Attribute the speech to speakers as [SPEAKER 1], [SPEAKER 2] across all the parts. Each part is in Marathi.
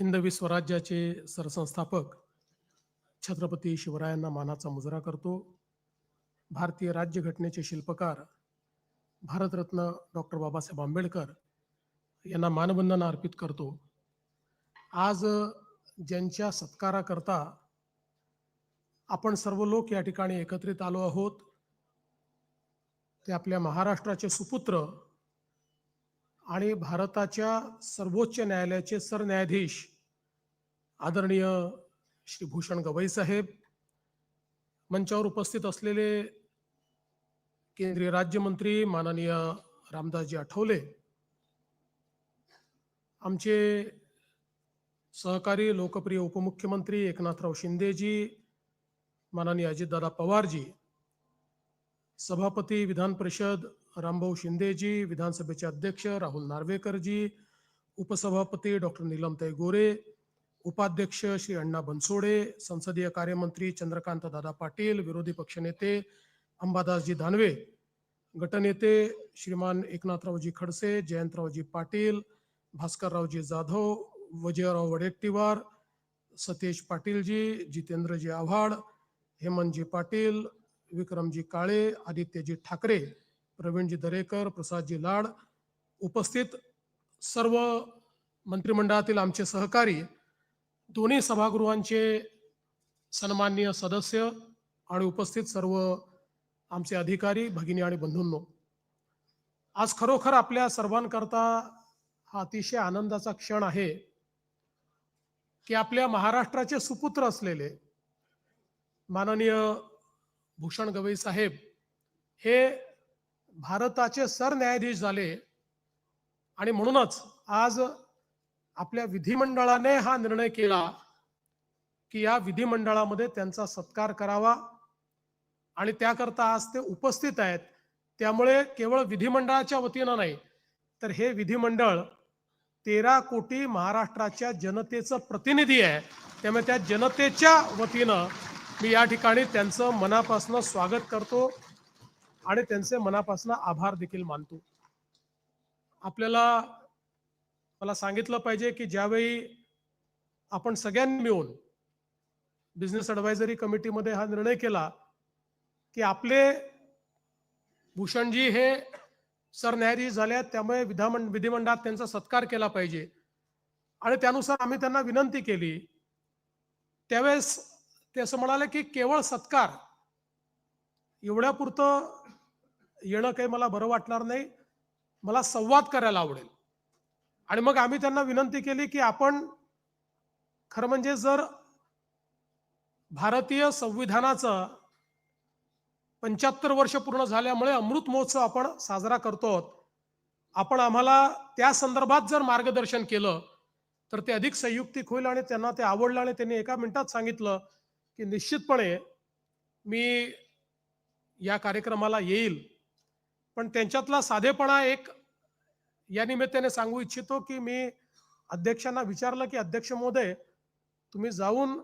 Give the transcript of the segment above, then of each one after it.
[SPEAKER 1] हिंदवी स्वराज्याचे सरसंस्थापक छत्रपती शिवरायांना मानाचा मुजरा करतो. भारतीय राज्यघटनेचे शिल्पकार भारतरत्न डॉक्टर बाबासाहेब आंबेडकर यांना मानवंदना अर्पित करतो. आज ज्यांच्या सत्काराकरता आपण सर्व लोक या ठिकाणी एकत्रित आलो आहोत ते आपल्या महाराष्ट्राचे सुपुत्र आणि भारताच्या सर्वोच्च न्यायालयाचे सरन्यायाधीश आदरणीय श्री भूषण गवई साहेब मंचावर उपस्थित असलेले केंद्रीय राज्यमंत्री माननीय रामदासजी आठवले आमचे सहकारी लोकप्रिय उपमुख्यमंत्री एकनाथराव शिंदेजी माननीय अजितदादा पवारजी सभापती विधान परिषद रामभाऊ शिंदेजी विधानसभेचे अध्यक्ष राहुल नार्वेकरजी उपसभापती डॉक्टर नीलमताई गोरे उपाध्यक्ष श्री अण्णा बनसोडे संसदीय कार्यमंत्री चंद्रकांत दादा पाटील विरोधी पक्षनेते अंबादासजी दानवे गटनेते श्रीमान एकनाथरावजी खडसे जयंतरावजी पाटील भास्कररावजी जाधव वजयराव वडेट्टीवार सतेज पाटीलजी जितेंद्रजी आव्हाड हेमंतजी पाटील विक्रमजी काळे आदित्यजी ठाकरे प्रवीणजी दरेकर प्रसादजी लाड उपस्थित सर्व मंत्रिमंडळातील आमचे सहकारी दोन्ही सभागृहांचे सन्माननीय सदस्य आणि उपस्थित सर्व आमचे अधिकारी भगिनी आणि बंधूंनो. आज खरोखर आपल्या सर्वांकरता हा अतिशय आनंदाचा क्षण आहे की आपल्या महाराष्ट्राचे सुपुत्र असलेले माननीय भूषण गवई साहेब हे भारताचे सरन्यायाधीश झाले. आणि म्हणूनच आज आपल्या विधिमंडळाने हा निर्णय केला की या विधिमंडळामध्ये त्यांचा सत्कार करावा. आणि त्याकरता आज ते उपस्थित आहेत. त्यामुळे केवळ विधिमंडळाच्या वतीनं नाही तर हे विधिमंडळ तेरा कोटी महाराष्ट्राच्या जनतेचं प्रतिनिधी आहे. त्यामुळे त्या जनतेच्या वतीनं मी या ठिकाणी त्यांचं मनापासून स्वागत करतो. आणि त्यांचे मनापासून आभार देखील मानतो. आपल्याला मला सांगितलं पाहिजे की ज्यावेळी आपण सगळ्यांनी मिळून बिझनेस ॲडवायझरी कमिटीमध्ये हा निर्णय केला की आपले भूषणजी हे सरन्यायाधीश झाले त्यामुळे विधामंड विधिमंडळात त्यांचा सत्कार केला पाहिजे. आणि त्यानुसार आम्ही त्यांना विनंती केली. त्यावेळेस ते असं म्हणाले की केवळ सत्कार एवढ्यापुरतं येणं काही मला बरं वाटणार नाही. मला संवाद करायला आवडेल. आणि मग आम्ही त्यांना विनंती केली की आपण खरं म्हणजे जर भारतीय संविधानाचं पंच्याहत्तर वर्ष पूर्ण झाल्यामुळे अमृत महोत्सव आपण साजरा करतो आहोत. आपण आम्हाला त्या संदर्भात जर मार्गदर्शन केलं तर ते अधिक संयुक्तिक होईल आणि त्यांना ते आवडलं आणि त्यांनी एका मिनिटात सांगितलं की निश्चितपणे मी या कार्यक्रमाला येईल. पण त्यांच्यातला साधेपणा एक या निमित्ताने सांगू इच्छितो की मी अध्यक्षांना विचारलं की अध्यक्ष महोदय तुम्ही जाऊन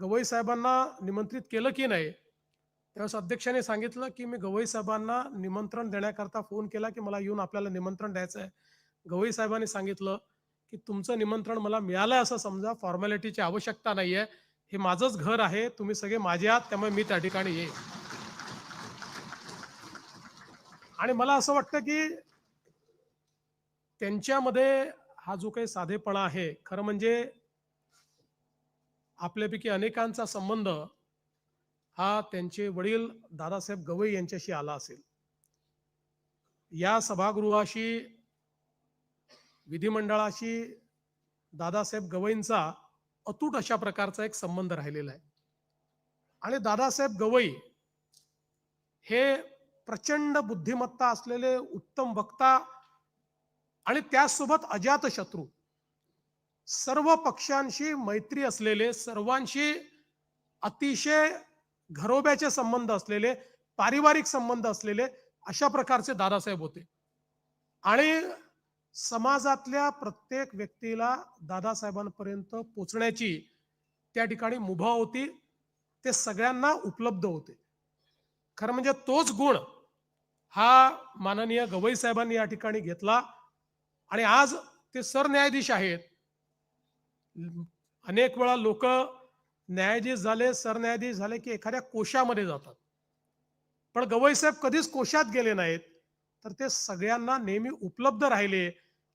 [SPEAKER 1] गवई साहेबांना निमंत्रित केलं की नाही? त्यावेळेस अध्यक्षाने सांगितलं की मी गवई साहेबांना निमंत्रण देण्याकरता फोन केला की मला येऊन आपल्याला निमंत्रण द्यायचं आहे. गवई साहेबांनी सांगितलं की तुमचं निमंत्रण मला मिळालंय असं समजा फॉर्मॅलिटीची आवश्यकता नाहीये. हे माझंच घर आहे. तुम्ही सगळे माझे आहात त्यामुळे मी त्या ठिकाणी येईन. आणि मला असं वाटतं की त्यांच्यामध्ये हा जो काही साधेपणा आहे खरं म्हणजे आपल्यापैकी अनेकांचा संबंध हा त्यांचे वडील दादासाहेब गवई यांच्याशी आला असेल. या सभागृहाशी विधिमंडळाशी दादासाहेब गवईंचा अतूट अशा प्रकारचा एक संबंध राहिलेला आहे. आणि दादासाहेब गवई हे प्रचंड बुद्धिमत्ता असलेले उत्तम वक्ता आणि त्यासोबत अजात शत्रू. सर्व पक्षांशी मैत्री असलेले सर्वांशी अतिशय घरोब्याचे संबंध असलेले पारिवारिक संबंध असलेले अशा प्रकारचे दादासाहेब होते. आणि समाजातल्या प्रत्येक व्यक्तीला दादासाहेबांपर्यंत पोचण्याची त्या ठिकाणी मुभा होती. ते सगळ्यांना उपलब्ध होते. खरं म्हणजे तोच गुण हा माननीय गवई साहेबांनी या ठिकाणी घेतला. आणि आज ते सरन्यायाधीश आहेत. अनेक वेळा लोक न्यायाधीश झाले सरन्यायाधीश झाले की एखाद्या कोशामध्ये जातात. पण गवई साहेब कधीच कोशात गेले नाहीत. तर ते सगळ्यांना नेहमी उपलब्ध राहिले.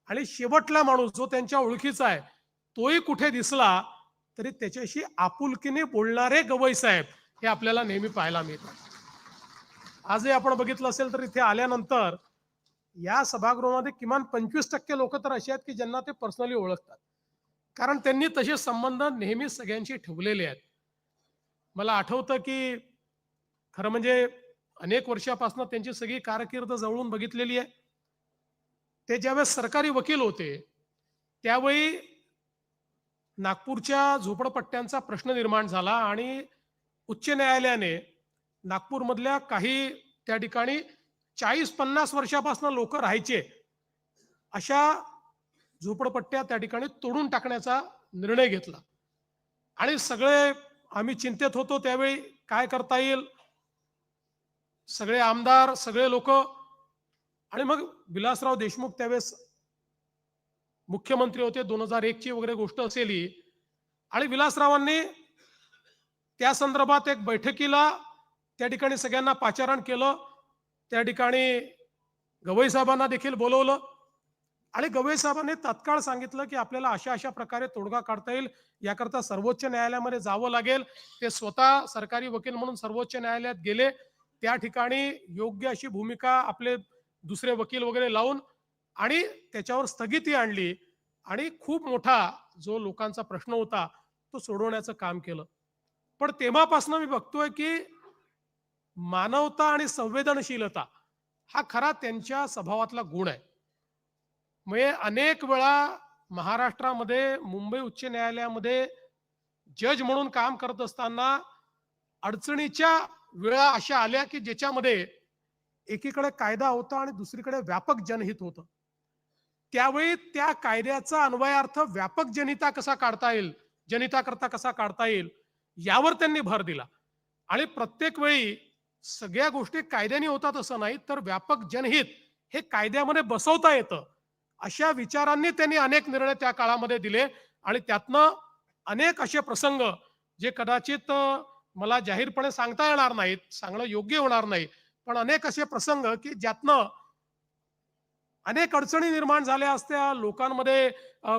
[SPEAKER 1] आणि शेवटला माणूस जो त्यांच्या ओळखीचा आहे तोही कुठे दिसला तरी त्याच्याशी आपुलकीने बोलणारे गवई साहेब हे आपल्याला नेहमी पाहायला मिळतात. आजही आपण बघितलं असेल तर इथे आल्यानंतर या सभागृहामध्ये किमान पंचवीस टक्के लोक तर असे आहेत की ज्यांना ते पर्सनली ओळखतात. कारण त्यांनी तसे संबंध नेहमी सगळ्यांशी ठेवलेले आहेत. मला आठवतं की खरं म्हणजे अनेक वर्षापासून त्यांची सगळी कारकीर्द जवळून बघितलेली आहे. ते ज्यावेळेस सरकारी वकील होते त्यावेळी नागपूरच्या झोपडपट्ट्यांचा प्रश्न निर्माण झाला आणि उच्च न्यायालयाने नागपूरमधल्या काही त्या ठिकाणी चाळीस पन्नास वर्षापासून लोक राहायचे. अशा झोपडपट्ट्या त्या ठिकाणी तोडून टाकण्याचा निर्णय घेतला. आणि सगळे आम्ही चिंतेत होतो त्यावेळी काय करता येईल? सगळे आमदार सगळे लोक आणि मग विलासराव देशमुख त्यावेळेस मुख्यमंत्री होते. दोन हजार एक ची वगैरे गोष्ट असेल. ही आणि विलासरावांनी त्या संदर्भात एक बैठकीला त्या ठिकाणी सगळ्यांना पाचारण केलं. त्या ठिकाणी गवई साहेबांना देखील बोलवलं. आणि गवई साहेबांनी तात्काळ सांगितलं की आपल्याला अशा अशा प्रकारे तोडगा काढता येईल. याकरता सर्वोच्च न्यायालयामध्ये जावं लागेल. ते स्वतः सरकारी वकील म्हणून सर्वोच्च न्यायालयात गेले. त्या ठिकाणी योग्य अशी भूमिका आपले दुसरे वकील वगैरे लावून आणि त्याच्यावर स्थगिती आणली. आणि खूप मोठा जो लोकांचा प्रश्न होता तो सोडवण्याचं काम केलं. पण तेव्हापासून मी बघतोय की मानवता आणि संवेदनशीलता हा खरा त्यांच्या स्वभावातला गुण आहे. म्हणजे अनेक वेळा महाराष्ट्रामध्ये मुंबई उच्च न्यायालयामध्ये जज म्हणून काम करत असताना अडचणीच्या वेळा अशा आल्या की ज्याच्यामध्ये एकीकडे कायदा होता आणि दुसरीकडे व्यापक जनहित होतं. त्यावेळी त्या कायद्याचा अन्वयार्थ व्यापक जनिता कसा काढता येईल जनिता करता कसा काढता येईल यावर त्यांनी भर दिला. आणि प्रत्येक वेळी सगळ्या गोष्टी कायद्याने होतात असं नाही तर व्यापक जनहित हे कायद्यामध्ये बसवता येतं. अशा विचारांनी त्यांनी अनेक निर्णय त्या काळामध्ये दिले आणि त्यातनं अनेक असे प्रसंग जे कदाचित मला जाहीरपणे सांगता येणार नाहीत सांगणं योग्य होणार नाही पण अनेक असे प्रसंग की ज्यातनं अनेक अडचणी निर्माण झाल्या असत्या लोकांमध्ये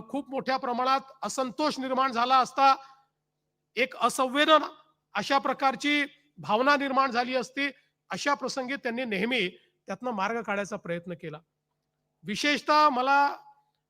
[SPEAKER 1] खूप मोठ्या प्रमाणात असंतोष निर्माण झाला असता एक असंवेदन अशा प्रकारची भावना निर्माण झाली असती अशा प्रसंगी त्यांनी नेहमी त्यातनं मार्ग काढायचा प्रयत्न केला. विशेषतः मला